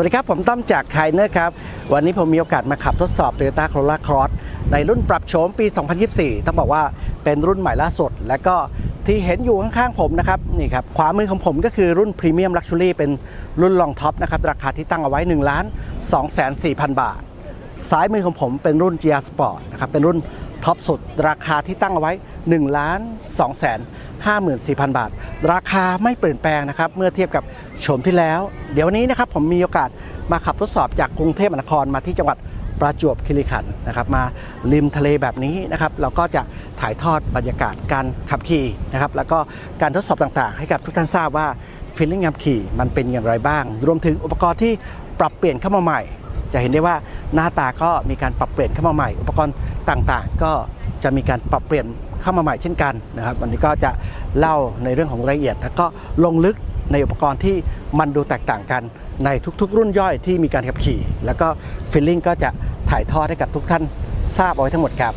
วัสดีครับ ผมต้อมจากไคเนอร์ครับ วันนี้ผมมีโอกาสมาขับทดสอบ Toyota Corolla Cross ในรุ่นปรับโฉมปี 2024 ต้องบอกว่าเป็นรุ่นใหม่ล่าสุด และก็ที่เห็นอยู่ข้างๆผมนะครับนี่ครับขวามือของผมก็คือรุ่น Premium Luxury เป็นรุ่นลองท็อปนะครับ ราคาที่ตั้งเอาไว้1ล้าน2 4 0 0 0 บาท ซ้ายมือของผมเป็นรุ่น GR Sport นะครับเป็นรุ่นท็อปสุด ราคาที่ตั้งเอาไว้1ล้าน2แสน 54,000 บาท ราคาไม่เปลี่ยนแปลงนะครับ เมื่อเทียบกับโฉมที่แล้ว เดี๋ยววันนี้นะครับผมมีโอกาสมาขับทดสอบจากกรุงเทพมหานครมาที่จังหวัดประจวบคีรีขันธ์นะครับ มาริมทะเลแบบนี้นะครับ เราก็จะถ่ายทอดบรรยากาศการขับขี่นะครับ แล้วก็การทดสอบต่างๆ ให้กับทุกท่านทราบว่าฟีลลิ่งยามขี่มันเป็นอย่างไรบ้าง รวมถึงอุปกรณ์ที่ปรับเปลี่ยนเข้ามาใหม่ จะเห็นได้ว่าหน้าตาก็มีการปรับเปลี่ยนเข้ามาใหม่ อุปกรณ์ ต่างๆ ก็จะมีการปรับเปลี่ยนเข้ามาใหม่เช่นกันนะครับ วันนี้ก็จะเล่าในเรื่องของรายละเอียด แล้วก็ลงลึกในอุปกรณ์ที่มันดูแตกต่างกันในทุกๆ รุ่นย่อยที่มีการขับขี่ แล้วก็ฟิลลิ่งก็จะถ่ายทอดให้กับทุกท่านทราบเอาไว้ทั้งหมดครับ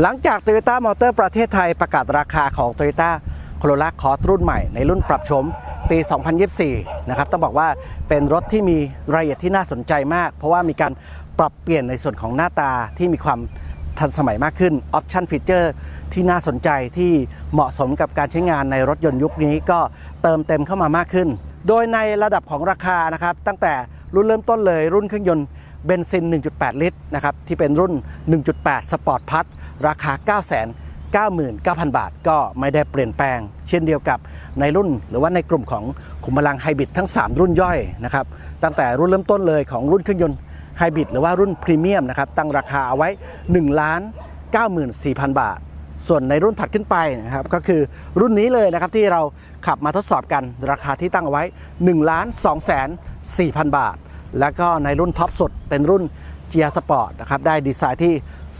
หลังจาก Toyota Motor ประเทศไทยประกาศราคาของ Toyota Corolla Cross รุ่นใหม่ในรุ่นปรับโฉมปี 2024 นะครับ ต้องบอกว่าเป็นรถที่มีรายละเอียดที่น่าสนใจมาก เพราะว่ามีการปรับเปลี่ยนในส่วนของหน้าตาที่มีความทันสมัยมากขึ้นออปชันฟีเจอร์ที่น่าสนใจที่เหมาะสมกับการใช้งานในรถยนต์ยุคนี้ก็เติมเต็มเข้ามามากขึ้น โดยในระดับของราคานะครับ ตั้งแต่รุ่นเริ่มต้นเลยรุ่นเครื่องยนต์เบนซิน 1.8 ลิตรนะครับที่เป็นรุ่น 1.8 สปอร์ตพัท ราคา9 9 9 9 0 0 บาทก็ไม่ได้เปลี่ยนแปลง เช่นเดียวกับในรุ่นหรือว่าในกลุ่มของขุมพลังไฮบริดทั้ง 3 รุ่นย่อยนะครับตั้งแต่รุ่นเริ่มต้นเลยของรุ่นเครื่องยนต์ไฮบริดหรือว่ารุ่นพรีเมียมนะครับตั้งราคาเอาไว้1ล้าน94,000 บาท ส่วนในรุ่นถัดขึ้นไปนะครับก็คือรุ่นนี้เลยนะครับที่เราขับมาทดสอบกันราคาที่ตั้งเอาไว้1ล้าน2แสน4,000 บาท แล้วก็ในรุ่นท็อปสุดเป็นรุ่น GR Sport นะครับได้ดีไซน์ที่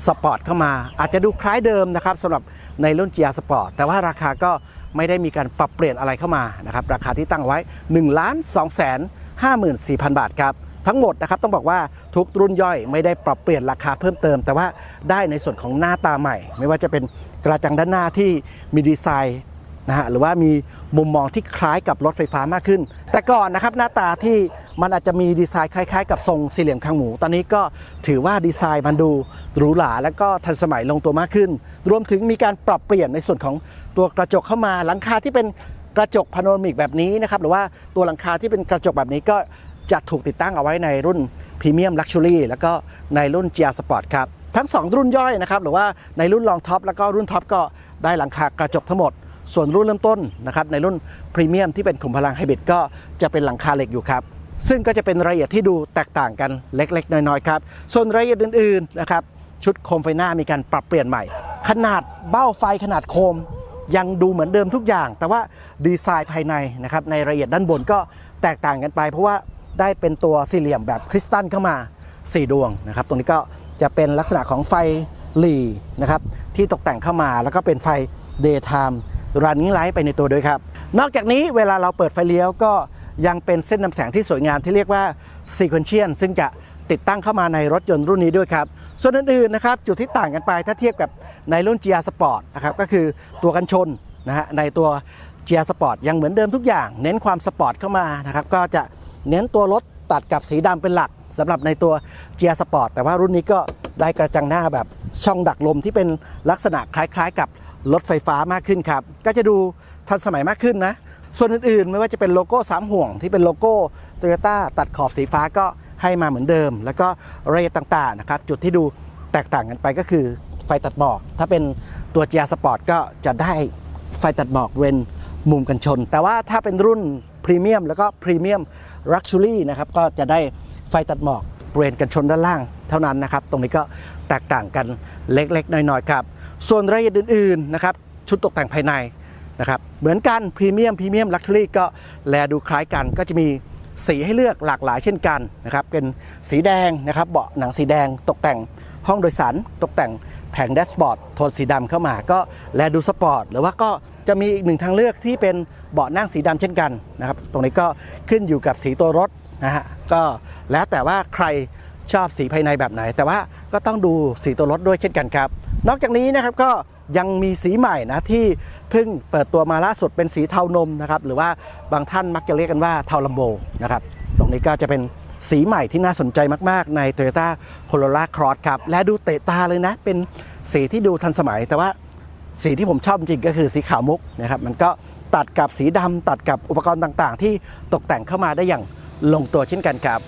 สปอร์ตเข้ามา อาจจะดูคล้ายเดิมนะครับสำหรับในรุ่น GR Sport แต่ว่าราคาก็ไม่ได้มีการปรับเปลี่ยนอะไรเข้ามานะครับราคาที่ตั้งไว้1ล้าน2แสน54,000 บาทครับทั้งหมดนะครับต้องบอกว่าทุกรุ่นย่อยไม่ได้ปรับเปลี่ยนราคาเพิ่มเติม แต่ว่าได้ในส่วนของหน้าตาใหม่ ไม่ว่าจะเป็นกระจังด้านหน้าที่มีดีไซน์ นะฮะหรือว่ามีมุมมองที่คล้ายกับรถไฟฟ้ามากขึ้น แต่ก่อนนะครับหน้าตาที่มันอาจจะมีดีไซน์คล้าย ๆ กับทรงสี่เหลี่ยมคางหมู ตอนนี้ก็ถือว่าดีไซน์มันดูหรูหราและก็ทันสมัยลงตัวมากขึ้น รวมถึงมีการปรับเปลี่ยนในส่วนของตัวกระจกเข้ามาหลังคาที่เป็นกระจกพาโนรามิกแบบนี้นะครับหรือว่าตัวหลังคาที่เป็นกระจกแบบนี้ก็จะถูกติดตั้งเอาไว้ในรุ่นพรีเมียมลักชัวรี่แล้วก็ในรุ่น GR Sport ครับทั้ง 2 รุ่นย่อยนะครับหรือว่าในรุ่นลองท็อปแล้วก็รุ่นท็อปก็ได้หลังคากระจกทั้งหมด ส่วนรุ่นเริ่มต้นนะครับในรุ่นพรีเมียมที่เป็นขุมพลังไฮบริดก็จะเป็นหลังคาเหล็กอยู่ครับซึ่งก็จะเป็นรายละเอียดที่ดูแตกต่างกันเล็ก ๆ น้อยๆครับส่วนรายละเอียดอื่นๆนะครับชุดโคมไฟหน้ามีการปรับเปลี่ยนใหม่ ขนาดเบ้าไฟขนาดโคม ยังดูเหมือนเดิมทุกอย่าง แต่ว่าดีไซน์ภายในนะครับในรายละเอียดด้านบนก็แตกต่างกันไป เพราะว่าได้เป็นตัวสี่เหลี่ยมแบบคริสตัลเข้ามา 4 ดวงนะครับ ตรงนี้ก็จะเป็นลักษณะของไฟหลีนะครับที่ตกแต่งเข้ามาแล้วก็เป็นไฟ daytime running light ไปในตัวด้วยครับ นอกจากนี้เวลาเราเปิดไฟเลี้ยวก็ยังเป็นเส้นนำแสงที่สวยงามที่เรียกว่า sequential ซึ่งจะติดตั้งเข้ามาในรถยนต์รุ่นนี้ด้วยครับ ส่วนอื่นๆนะครับจุดที่ต่างกันไปถ้าเทียบกับในรุ่น GR Sport นะครับก็คือตัวกันชนนะฮะในตัว GR Sport ยังเหมือนเดิมทุกอย่าง เน้นความสปอร์ตเข้ามานะครับก็จะเน้นตัวรถตัดกับสีดำเป็นหลักสำหรับในตัว GR Sport แต่ว่ารุ่นนี้ก็ได้กระจังหน้าแบบช่องดักลมที่เป็นลักษณะคล้ายๆ กับ รถไฟฟ้ามากขึ้นครับ ก็จะดูทันสมัยมากขึ้นนะ ส่วนอื่นๆ ไม่ว่าจะเป็นโลโก้สามห่วง ที่เป็นโลโก้โตโยต้าตัดขอบสีฟ้าก็ให้มาเหมือนเดิม แล้วก็รายละเอียดต่างๆนะครับจุดที่ดูแตกต่างกันไปก็คือไฟตัดหมอก ถ้าเป็นตัว GR Sport ก็จะได้ไฟตัดหมอกเว้นมุมกันชน แต่ว่าถ้าเป็นรุ่นพรีเมียมแล้วก็พรีเมียมลักชัวรี่นะครับก็จะได้ไฟตัดหมอกบริเวณกันชนด้านล่าง เท่านั้นนะครับ ตรงนี้ก็แตกต่างกันเล็กๆน้อยๆครับ ส่วนรายละเอียดอื่นๆนะครับชุดตกแต่งภายในนะครับเหมือนกันพรีเมียมพรีเมียมลักชัวรี่ก็แลดูคล้ายกันก็จะมีสีให้เลือกหลากหลายเช่นกันนะครับเป็นสีแดงนะครับเบาะหนังสีแดงตกแต่งห้องโดยสารตกแต่งแผงแดชบอร์ดโทนสีดำเข้ามาก็แลดูสปอร์ตหรือว่าก็จะมีอีกหนึ่งทางเลือกที่เป็นเบาะนั่งสีดำเช่นกันนะครับตรงนี้ก็ขึ้นอยู่กับสีตัวรถนะฮะก็แล้วแต่ว่าใครชอบสีภายในแบบไหน แต่ว่าก็ต้องดูสีตัวรถด้วยเช่นกันครับ นอกจากนี้นะครับก็ยังมีสีใหม่นะที่เพิ่งเปิดตัวมาล่าสุดเป็นสีเทานมนะครับหรือว่าบางท่านมักจะเรียกกันว่าเทาลัมโบนะครับตรงนี้ก็จะเป็นสีใหม่ที่น่าสนใจมากๆ ใน Toyota Corolla Cross ครับ และดูเตะตาเลยนะ เป็นสีที่ดูทันสมัย แต่ว่าสีที่ผมชอบจริงก็คือสีขาวมุกนะครับ มันก็ตัดกับสีดำตัดกับอุปกรณ์ต่างๆ ที่ตกแต่งเข้ามาได้อย่างลงตัวเช่นกันครับ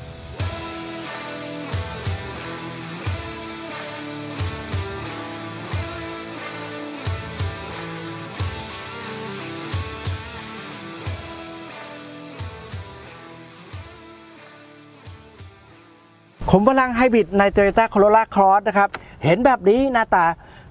ขุมพลังไฮบริดใน Toyota Corolla Cross นะครับ เห็นแบบนี้หน้าตา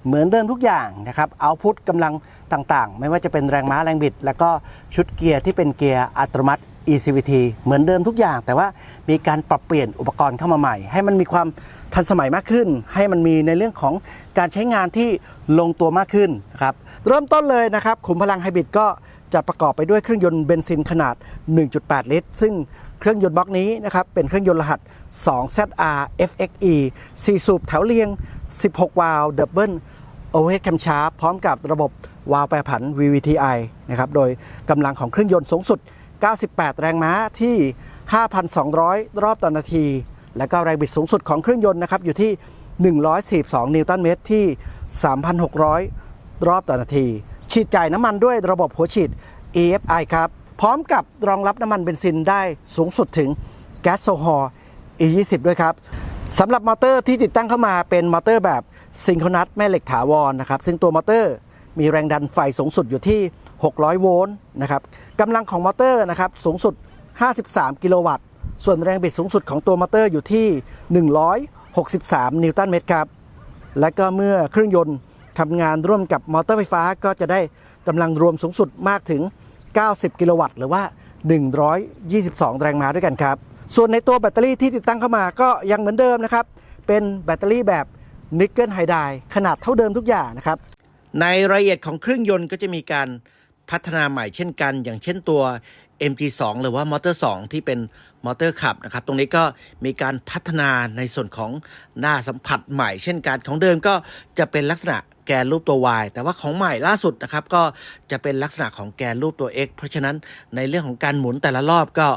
เหมือนเดิมทุกอย่างนะครับเอาพุทกำลังต่างๆ ไม่ว่าจะเป็นแรงม้าแรงบิด แล้วก็ชุดเกียร์ที่เป็นเกียร์อัตโนมัติ ECVT เหมือนเดิมทุกอย่าง แต่ว่ามีการปรับเปลี่ยนอุปกรณ์เข้ามาใหม่ ให้มันมีความทันสมัยมากขึ้น ให้มันมีในเรื่องของการใช้งานที่ลงตัวมากขึ้นนะครับเริ่มต้นเลยนะครับขุมพลังไฮบริดก็จะประกอบไปด้วยเครื่องยนต์เบนซินขนาด 1.8 ลิตร ซึ่ง เครื่องยนต์บล็อกนี้นะครับเป็นเครื่องยนต์รหัส 2ZR FXE 4 สูบแถวเรียง 16 วาล์วดับเบิลโอเวอร์แคมชาร์พร้อมกับระบบวาล์วแปรผัน VVTi นะครับโดยกำลังของเครื่องยนต์สูงสุด 98 แรงม้าที่ 5,200 รอบต่อนาที และก็แรงบิดสูงสุดของเครื่องยนต์นะครับอยู่ที่ 142 นิวตันเมตรที่ 3,600 รอบต่อนาที ฉีดจ่ายน้ำมันด้วยระบบหัวฉีด EFI ครับ พร้อมกับรองรับน้ำมันเบนซินได้สูงสุดถึงแก๊สโซฮอล์ E20 ด้วยครับสำหรับมอเตอร์ที่ติดตั้งเข้ามาเป็นมอเตอร์แบบซิงโครนัสแม่เหล็กถาวรนะครับ ซึ่งตัวมอเตอร์มีแรงดันไฟสูงสุดอยู่ที่ 600 โวลต์นะครับกำลังของมอเตอร์นะครับสูงสุด 53 กิโลวัตต์ ส่วนแรงบิดสูงสุดของตัวมอเตอร์อยู่ที่ 163 นิวตันเมตรครับและก็เมื่อเครื่องยนต์ทำงานร่วมกับมอเตอร์ไฟฟ้าก็จะได้กำลังรวมสูงสุดมากถึง 90 กิโลวัตต์หรือว่า 122 แรงม้าด้วยกันครับ ส่วนในตัวแบตเตอรี่ที่ติดตั้งเข้ามาก็ยังเหมือนเดิมนะครับ เป็นแบตเตอรี่แบบนิกเกิลไฮไดขนาดเท่าเดิมทุกอย่างนะครับ ในรายละเอียดของเครื่องยนต์ก็จะมีการพัฒนาใหม่เช่นกัน อย่างเช่นตัว MG2 หรือว่ามอเตอร์ 2 ที่เป็นมอเตอร์ขับนะครับ ตรงนี้ก็มีการพัฒนาในส่วนของหน้าสัมผัสใหม่เช่นกัน ของเดิมก็จะเป็นลักษณะ แกนรูปตัว Y แต่ว่าของใหม่ล่าสุดนะครับก็จะเป็นลักษณะของแกนรูปตัว X เพราะฉะนั้นในเรื่องของการหมุนแต่ละรอบก็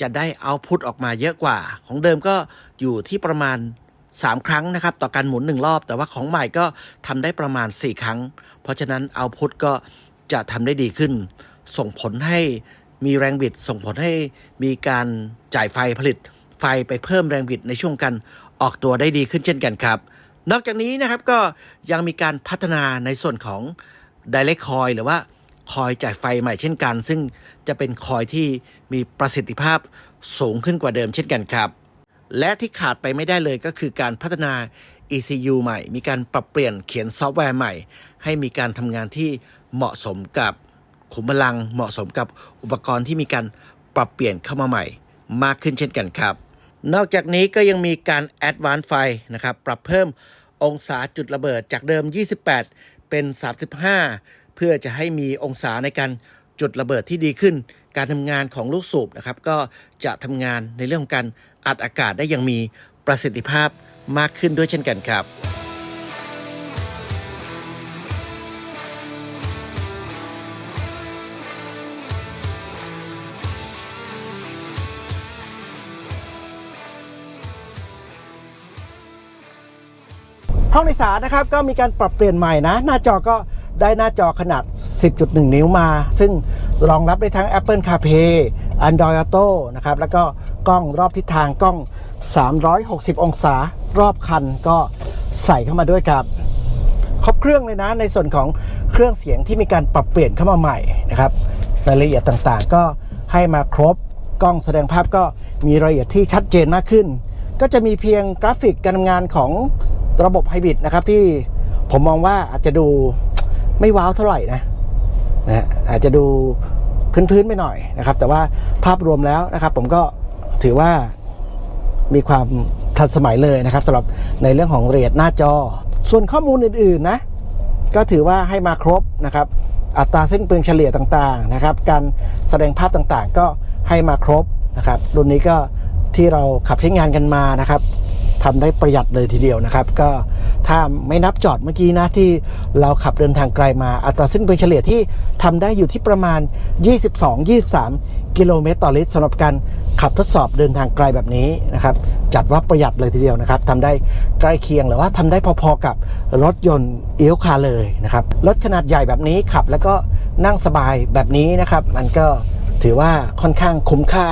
จะได้เอาพุตออกมาเยอะกว่า ของเดิมก็อยู่ที่ประมาณ 3 ครั้งนะครับ ต่อการหมุน 1 รอบ แต่ว่าของใหม่ก็ทำได้ประมาณ 4 ครั้ง เพราะฉะนั้นเอาพุตก็จะทำได้ดีขึ้น ส่งผลให้มีแรงบิด ส่งผลให้มีการจ่ายไฟผลิตไฟไปเพิ่มแรงบิดในช่วงการออกตัวได้ดีขึ้นเช่นกันครับ นอกจากนี้นะครับก็ยังมีการพัฒนาในส่วนของ Direct Coil หรือว่าคอยจ่ายไฟใหม่เช่นกัน ซึ่งจะเป็นคอยที่มีประสิทธิภาพสูงขึ้นกว่าเดิมเช่นกันครับ และที่ขาดไปไม่ได้เลยก็คือการพัฒนา ECU ใหม่ มีการปรับเปลี่ยนเขียนซอฟต์แวร์ใหม่ ให้มีการทำงานที่เหมาะสมกับขุมพลัง เหมาะสมกับอุปกรณ์ที่มีการปรับเปลี่ยนเข้ามาใหม่ มากขึ้นเช่นกันครับ นอกจากนี้ก็ยังมีการแอดวานซ์ไฟนะครับ ปรับเพิ่ม องศาจุดระเบิดจากเดิม 28 เป็น 35 เพื่อจะให้มีองศาในการจุดระเบิดที่ดีขึ้น การทำงานของลูกสูบนะครับ ก็จะทำงานในเรื่องของการอัดอากาศได้อย่างมีประสิทธิภาพมากขึ้นด้วยเช่นกันครับ องโดยสารนะครับก็มีการปรับเปลี่ยนใหม่นะ หน้าจอก็ได้หน้าจอขนาด 10.1 นิ้วมา ซึ่งรองรับได้ทั้ง Apple CarPlay Android Auto นะครับ แล้วก็กล้องรอบทิศทางกล้อง 360 องศารอบคันก็ใส่เข้ามาด้วยครับ ครบเครื่องเลยนะ ในส่วนของเครื่องเสียงที่มีการปรับเปลี่ยนเข้ามาใหม่นะครับรายละเอียดต่างๆ ก็ให้มาครบกล้องแสดงภาพก็มีรายละเอียดที่ชัดเจนมากขึ้น ก็จะมีเพียงกราฟิกการทำงานของ ระบบไฮบริดนะครับที่ผมมองว่าอาจจะดูไม่ว้าวเท่าไหร่นะนะอาจจะดูพื้นๆไปหน่อยนะครับ แต่ว่าภาพรวมแล้วนะครับ ผมก็ถือว่ามีความทันสมัยเลยนะครับสำหรับในเรื่องของเรียดหน้าจอ ส่วนข้อมูลอื่นๆนะ ก็ถือว่าให้มาครบนะครับ อัตราเส้นเปลืองเฉลี่ยต่างๆนะครับ การแสดงภาพต่างๆ ก็ให้มาครบนะครับรุ่นนี้ก็ที่เราขับใช้งานกันมานะครับ ทำได้ประหยัดเลยทีเดียวนะครับ ก็ถ้าไม่นับจอดเมื่อกี้นะที่เราขับเดินทางไกลมาอัตราซึ่งเป็นเฉลี่ยที่ทำได้อยู่ที่ประมาณ 22-23 กิโลเมตรต่อลิตรสำหรับการขับทดสอบเดินทางไกลแบบนี้นะครับ จัดว่าประหยัดเลยทีเดียวนะครับทำได้ใกล้เคียงหรือว่าทำได้พอๆกับรถยนต์เอียวคาเลยนะครับรถขนาดใหญ่แบบนี้ขับแล้วก็นั่งสบายแบบนี้นะครับ มันก็ถือว่าค่อนข้างคุ้มค่า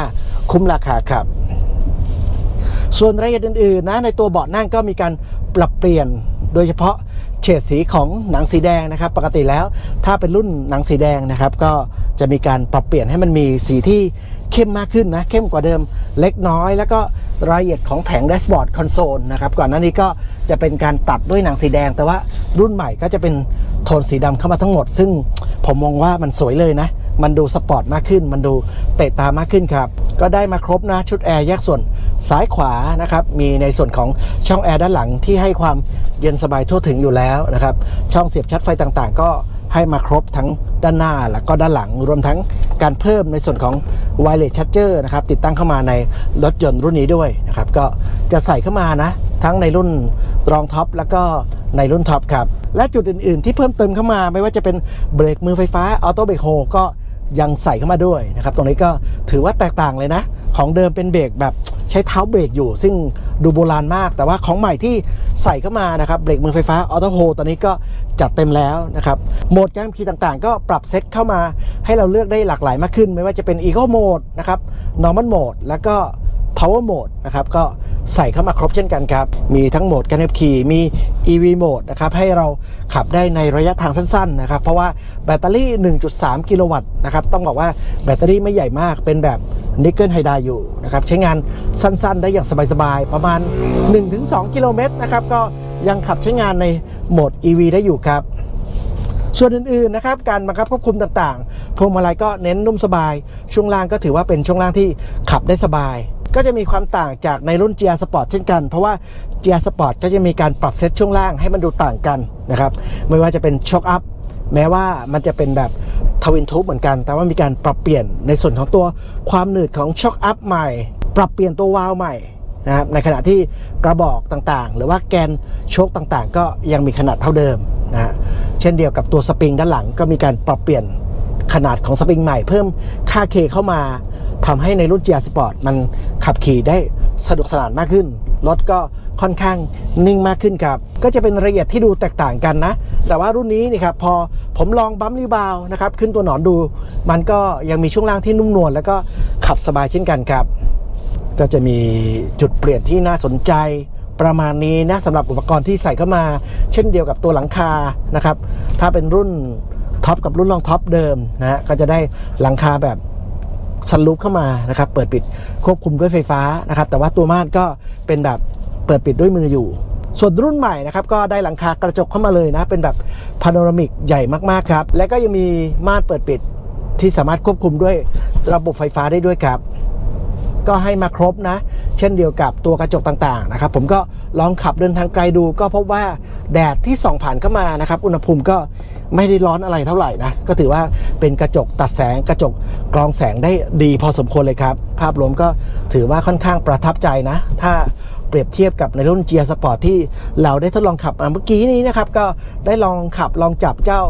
คุ้มราคาครับ ส่วนรายละเอียดอื่นๆนะในตัวเบาะนั่งก็มีการปรับเปลี่ยนโดยเฉพาะเฉดสีของหนังสีแดงนะครับ ปกติแล้วถ้าเป็นรุ่นหนังสีแดงนะครับ ก็จะมีการปรับเปลี่ยนให้มันมีสีที่เข้มมากขึ้นนะ เข้มกว่าเดิมเล็กน้อย แล้วก็รายละเอียดของแผงแดชบอร์ดคอนโซลนะครับก่อนหน้านี้ก็จะเป็นการตัดด้วยหนังสีแดง แต่ว่ารุ่นใหม่ก็จะเป็นโทนสีดำเข้ามาทั้งหมด ซึ่งผมมองว่ามันสวยเลยนะ มันดูสปอร์ตมากขึ้น มันดูเตะตามากขึ้นครับ ก็ได้มาครบนะชุดแอร์แยกส่วนซ้ายขวานะครับ มีในส่วนของช่องแอร์ด้านหลังที่ให้ความเย็นสบายทั่วถึงอยู่แล้วนะครับ ช่องเสียบชาร์จไฟต่างๆ ก็ให้มาครบทั้งด้านหน้าและก็ด้านหลังรวมทั้งการเพิ่มในส่วนของ wireless charger นะครับ ติดตั้งเข้ามาในรถยนต์รุ่นนี้ด้วยนะครับ ก็จะใส่เข้ามานะ ทั้งในรุ่นรองท็อปแล้วก็ในรุ่นท็อปครับ และจุดอื่น ๆ ที่เพิ่มเติมเข้ามาไม่ว่าจะเป็นเบรกมือไฟฟ้าออโต้เบรกโฮก็ ยังใส่เข้ามาด้วยนะครับ ตรงนี้ก็ถือว่าแตกต่างเลยนะ ของเดิมเป็นเบรกแบบใช้เท้าเบรกอยู่ ซึ่งดูโบราณมาก แต่ว่าของใหม่ที่ใส่เข้ามานะครับเบรกมือไฟฟ้าออโต้โฮตอนนี้ก็จัดเต็มแล้วนะครับโหมดการขับขี่ต่างๆ ก็ปรับเซตเข้ามาให้เราเลือกได้หลากหลายมากขึ้น ไม่ว่าจะเป็น Eco Mode นะครับ Normal Mode แล้วก็ power mode นะครับก็ใส่เข้ามาครบเช่นกันครับ มีทั้งโหมดการขับขี่มี EV mode นะครับให้เราขับได้ในระยะทางสั้นๆนะครับเพราะว่าแบตเตอรี่ 1.3 กิโลวัตต์นะครับต้องบอกว่าแบตเตอรี่ไม่ใหญ่มากเป็นแบบนิกเกิลไฮไดอยู่นะครับใช้งานสั้นๆ ได้อย่างสบายๆ ประมาณ 1-2 กิโลเมตรนะครับก็ยังขับใช้งานในโหมด EV ได้อยู่ครับส่วนอื่นๆนะครับการบังคับควบคุมต่างๆ พวงมาลัยก็เน้นนุ่มสบาย ช่วงล่างก็ถือว่าเป็นช่วงล่างที่ขับได้สบาย ก็จะมีความต่างจากในรุ่น GR Sport เช่นกัน เพราะว่า GR Sport ก็จะมีการปรับเซตช่วงล่างให้มันดูต่างกันนะครับ ไม่ว่าจะเป็นช็อคอัพแม้ว่ามันจะเป็นแบบทวินทูบเหมือนกัน แต่ว่ามีการปรับเปลี่ยนในส่วนของตัวความหนืดของช็อคอัพใหม่ ปรับเปลี่ยนตัววาล์วใหม่นะครับในขณะที่กระบอกต่างๆ หรือว่าแกนโชคต่างๆ ก็ยังมีขนาดเท่าเดิมนะฮะเช่นเดียวกับตัวสปริงด้านหลังก็มีการปรับเปลี่ยน ขนาดของสปริงใหม่เพิ่มค่าเคเข้ามาทำให้ในรุ่น GR Sport มันขับขี่ได้สะดวกสนานมากขึ้น รถก็ค่อนข้างนิ่งมากขึ้นครับ ก็จะเป็นรายละเอียดที่ดูแตกต่างกันนะ แต่ว่ารุ่นนี้นี่ครับพอผมลองบัมรีบาวนะครับ ขึ้นตัวหนอนดู มันก็ยังมีช่วงล่างที่นุ่มนวลแล้วก็ขับสบายเช่นกันครับ ก็จะมีจุดเปลี่ยนที่น่าสนใจประมาณนี้นะสำหรับอุปกรณ์ที่ใส่เข้ามา เช่นเดียวกับตัวหลังคานะครับ ถ้าเป็นรุ่น ท็อปกับรุ่นรองท็อปเดิมนะฮะก็จะได้หลังคาแบบสลูปเข้ามานะครับเปิดปิดควบคุมด้วยไฟฟ้านะครับแต่ว่าตัวม่านก็เป็นแบบเปิดปิดด้วยมืออยู่ ส่วนรุ่นใหม่นะครับก็ได้หลังคากระจกเข้ามาเลยนะเป็นแบบพาโนรามิกใหญ่มากๆครับและก็ยังมีม่านเปิดปิดที่สามารถควบคุมด้วยระบบไฟฟ้าได้ด้วยครับ ก็ให้มาครบนะ เช่นเดียวกับตัวกระจกต่างๆนะครับผมก็ลองขับเดินทางไกลดู ก็พบว่าแดดที่ส่องผ่านเข้ามานะครับอุณหภูมิก็ไม่ได้ร้อนอะไรเท่าไหร่นะก็ถือว่าเป็นกระจกตัดแสงกระจกกรองแสงได้ดีพอสมควรเลยครับ ภาพรวมก็ถือว่าค่อนข้างประทับใจนะ ถ้าเปรียบเทียบกับในรุ่น GR Sport ที่เราได้ทดลองขับมาเมื่อกี้นี้นะครับ ก็ได้ลองขับลองจับเจ้า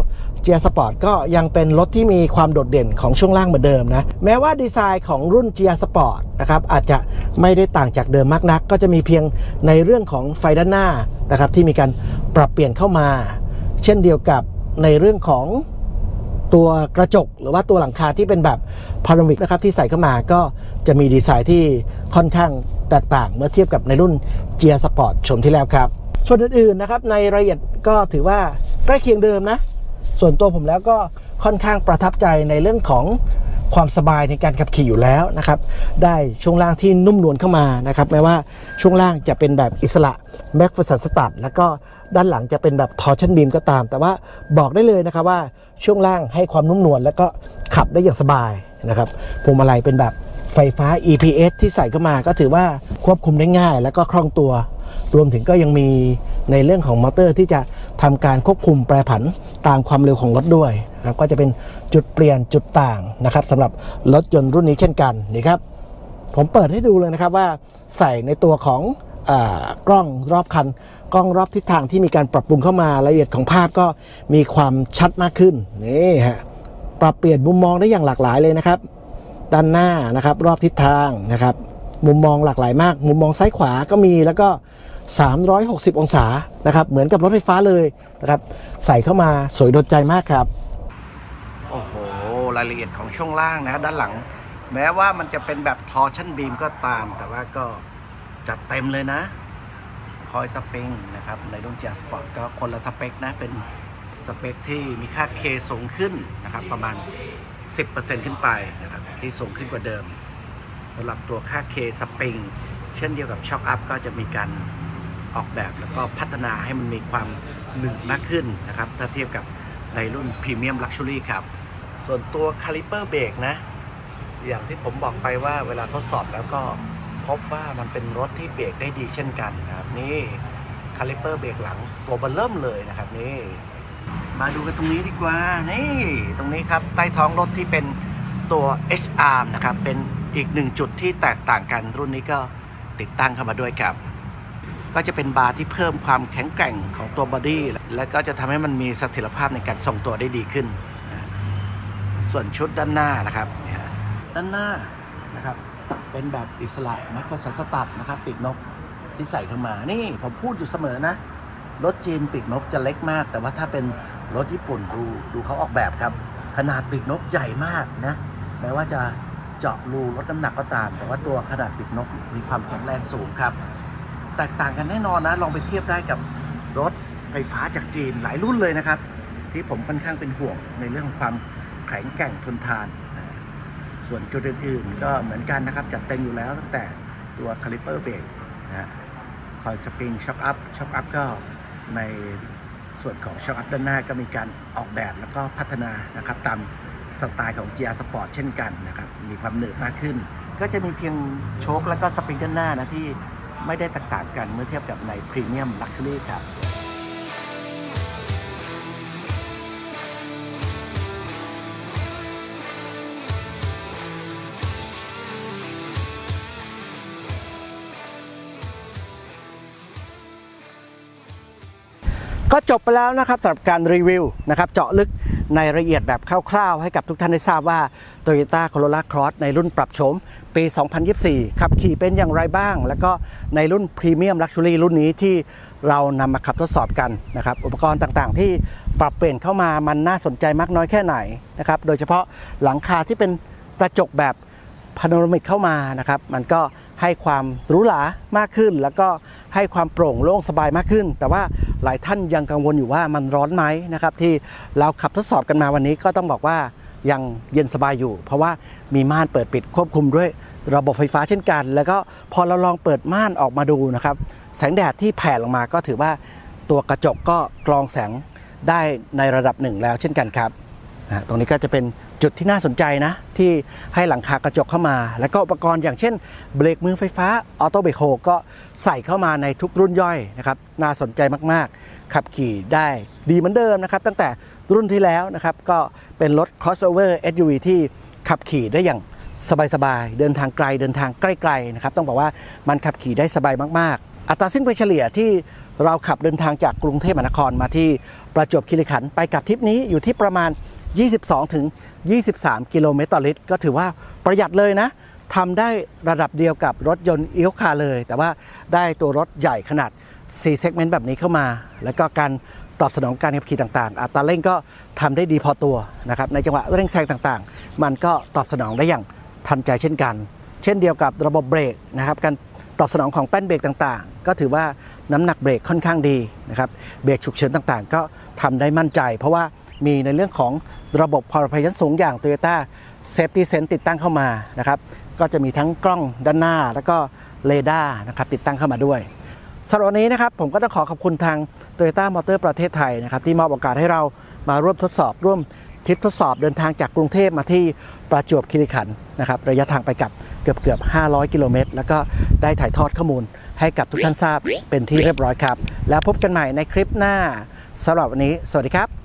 GR Sport ก็ยังเป็นรถที่มีความโดดเด่นของช่วงล่างเหมือนเดิมนะ แม้ว่าดีไซน์ของรุ่น GR Sport นะครับอาจจะไม่ได้ต่างจากเดิมมากนัก ก็จะมีเพียงในเรื่องของไฟด้านหน้านะครับที่มีการปรับเปลี่ยนเข้ามา เช่นเดียวกับในเรื่องของตัวกระจก หรือว่าตัวหลังคาที่เป็นแบบพารามิกนะครับที่ใส่เข้ามาก็จะมีดีไซน์ที่ค่อนข้างแตกต่างเมื่อเทียบกับในรุ่น GR Sport ชมที่แล้วครับส่วนอื่นๆนะครับในรายละเอียดก็ถือว่าใกล้เคียงเดิมนะ ส่วนตัวผมแล้วก็ค่อนข้างประทับใจในเรื่องของความสบายในการขับขี่อยู่แล้วนะครับ ได้ช่วงล่างที่นุ่มนวลเข้ามานะครับแม้ว่าช่วงล่างจะเป็นแบบอิสระแม็กฟ r ร์สันสตัดแล้วก็ด้านหลังจะเป็นแบบทอร์ชันบีมก็ตาม แต่ว่าบอกได้เลยนะครับว่าช่วงล่างให้ความนุ่มนวลแล้วก็ขับได้อย่างสบายนะครับพวงมาลัยเป็นแบบไฟฟ้า EPS ที่ใส่เข้ามาก็ถือว่าควบคุมได้ง่าย แล้วก็คล่องตัว รวมถึงก็ยังมีในเรื่องของมอเตอร์ที่จะทำการควบคุมแปรผัน ตามความเร็วของรถด้วยนะครับก็จะเป็นจุดเปลี่ยนจุดต่างนะครับสำหรับรถยนต์รุ่นนี้เช่นกันนี่ครับผมเปิดให้ดูเลยนะครับว่าใส่ในตัวของออกล้องรอบคัน กล้องรอบทิศทางที่มีการปรับปรุงเข้ามารายละเอียดของภาพก็มีความชัดมากขึ้นนี่ฮะปรับเปลี่ยนมุมมองได้อย่างหลากหลายเลยนะครับ ด้านหน้านะครับรอบทิศทางนะครับ มุมมองหลากหลายมาก มุมมองซ้ายขวาก็มีแล้วก็ 360 องศานะครับ เหมือนกับรถไฟฟ้าเลยนะครับ ใส่เข้ามาสวยโดนใจมากครับ โอ้โห รายละเอียดของช่วงล่างนะด้านหลัง แม้ว่ามันจะเป็นแบบทอร์ชั่นบีมก็ตาม แต่ว่าก็จัดเต็มเลยนะ คอยสปริงนะครับ ในรุ่น j a s p o r t ก็คนละสเปคนะ เป็นสเปคที่มีค่า K สูงขึ้นนะครับ ประมาณ 10%ขึ้นไปนะครับ ที่สูงขึ้นกว่าเดิมสำหรับตัวค่า K สปริงเช่นเดียวกับช็อคอัพก็จะมีการ ออกแบบแล้วก็พัฒนาให้มันมีความหนึบมากขึ้นนะครับ ถ้าเทียบกับในรุ่นพรีเมียมลักชัวรี่ครับ ส่วนตัวคาลิเปอร์เบรกนะ อย่างที่ผมบอกไปว่าเวลาทดสอบแล้วก็พบว่ามันเป็นรถที่เบรกได้ดีเช่นกันนะครับ นี่คาลิเปอร์เบรกหลังตัวเบลเริ่มเลยนะครับนี่มาดูกันตรงนี้ดีกว่า นี่ ตรงนี้ครับ ใต้ท้องรถที่เป็นตัว HR นะครับ เป็นอีกหนึ่งจุดที่แตกต่างกันรุ่นนี้ก็ติดตั้งเข้ามาด้วยครับ ก็จะเป็นบาร์ที่เพิ่มความแข็งแกร่งของตัวบอดี้และก็จะทำให้มันมีเสถียรภาพในการทรงตัวได้ดีขึ้นนะส่วนชุดด้านหน้านะครับด้านหน้านะครับ เป็นแบบอิสระไมโครสัสตัดนะครับปีกนกที่ใส่เข้ามานี่ผมพูดอยู่เสมอนะ รถจีนปีกนกจะเล็กมาก แต่ว่าถ้าเป็นรถญี่ปุ่นดูดูเขาออกแบบครับ ขนาดปีกนกใหญ่มากนะแม้ว่าจะเจาะรูลดน้ำหนักก็ตาม แต่ว่าตัวขนาดปีกนกมีความแข็งแรงสูงครับ แตกต่างกันแน่นอนนะ ลองไปเทียบได้กับรถไฟฟ้าจากจีนหลายรุ่นเลยนะครับ ที่ผมค่อนข้างเป็นห่วงในเรื่องของความแข็งแกร่งทนทาน ส่วนจุดอื่นๆก็เหมือนกันนะครับ จัดเต็มอยู่แล้วตั้งแต่ตัวคาลิเปอร์เบรกนะฮะคอยสปริงช็อคอัพช็อคอัพก็ในส่วนของช็อคอัพด้านหน้าก็มีการออกแบบแล้วก็พัฒนานะครับตามสไตล์ของ GR Sport เช่นกันนะครับ มีความหนืดมากขึ้น ก็จะมีเพียงโชคแล้วก็สปริงด้านหน้านะที่ ไม่ได้แตกต่างกันเมื่อเทียบกับในพรีเมียมลักชัวรี่ครับก็จบไปแล้วนะครับสำหรับการรีวิวนะครับเจาะลึก ในรายละเอียดแบบคร่าวๆ ให้กับทุกท่านได้ทราบว่า Toyota Corolla Cross ในรุ่นปรับโฉมปี 2024 ขับขี่เป็นอย่างไรบ้าง แล้วก็ในรุ่น Premium Luxury รุ่นนี้ที่เรานำมาขับทดสอบกันนะครับ อุปกรณ์ต่างๆ ที่ปรับเปลี่ยนเข้ามามันน่าสนใจมากน้อยแค่ไหนนะครับโดยเฉพาะหลังคาที่เป็นกระจกแบบพาโนรามิกเข้ามานะครับ มันก็ ให้ความหรูหรามากขึ้น แล้วก็ให้ความโปร่งโล่งสบายมากขึ้น แต่ว่าหลายท่านยังกังวลอยู่ว่ามันร้อนไหมนะครับที่เราขับทดสอบกันมาวันนี้ก็ต้องบอกว่ายังเย็นสบายอยู่ เพราะว่ามีม่านเปิดปิดควบคุมด้วยระบบไฟฟ้าเช่นกัน แล้วก็พอเราลองเปิดม่านออกมาดูนะครับแสงแดดที่แผ่ลงมาก็ถือว่าตัวกระจกก็กรองแสงได้ในระดับหนึ่งแล้วเช่นกันครับ นะตรงนี้ก็จะเป็นจุดที่น่าสนใจนะ ที่ให้หลังคากระจกเข้ามา แล้วก็อุปกรณ์อย่างเช่น เบรกมือไฟฟ้าออโต้เบรกโฮก็ใส่เข้ามาในทุกรุ่นย่อยนะครับน่าสนใจมากๆ ขับขี่ได้ดีเหมือนเดิมนะครับ ตั้งแต่รุ่นที่แล้วนะครับ ก็เป็นรถ crossover SUV ที่ขับขี่ได้อย่างสบายๆ เดินทางไกลเดินทางใกล้ๆนะครับต้องบอกว่ามันขับขี่ได้สบายมากๆ อัตราสิ้นเปเฉลี่ยที่เราขับเดินทางจากกรุงเทพมหานครมาที่ประจวบคีรีขันธ์ไปกับทริปนี้อยู่ที่ประมาณ 22 ถึง 23 กิโลเมตรต่อลิตร ก็ถือว่าประหยัดเลยนะทำได้ระดับเดียวกับรถยนต์อีโคคาเลย แต่ว่าได้ตัวรถใหญ่ขนาด 4 เซกเมนต์แบบนี้เข้ามา แล้วก็การตอบสนองการขับขี่ต่างๆ อัตราเร่งก็ทำได้ดีพอตัวนะครับในจังหวะเร่งแซงต่างๆ มันก็ตอบสนองได้อย่างทันใจเช่นกัน เช่นเดียวกับระบบเบรกนะครับการตอบสนองของแป้นเบรกต่างๆ ก็ถือว่าน้ำหนักเบรกค่อนข้างดีนะครับเบรกฉุกเฉินต่างๆ ก็ทำได้มั่นใจ เพราะว่า มีในเรื่องของระบบความปลอดภัยชั้นสูงอย่าง Toyota Safety Sense ติดตั้งเข้ามานะครับก็จะมีทั้งกล้องด้านหน้า แล้วก็เรดาร์นะครับติดตั้งเข้ามาด้วยสำหรับวันนี้นะครับผมก็ต้องขอขอบคุณทาง Toyota Motor ประเทศไทยนะครับที่มอบโอกาสให้เรามาร่วมทดสอบ ร่วมทริปทดสอบเดินทางจากกรุงเทพมาที่ประจวบคีรีขันธ์นะครับระยะทางไปกับเกือบเกือบ 500 กิโลเมตร แล้วก็ได้ถ่ายทอดข้อมูลให้กับทุกท่านทราบเป็นที่เรียบร้อยครับ แล้วพบกันใหม่ในคลิปหน้าสำหรับวันนี้ สวัสดีครับ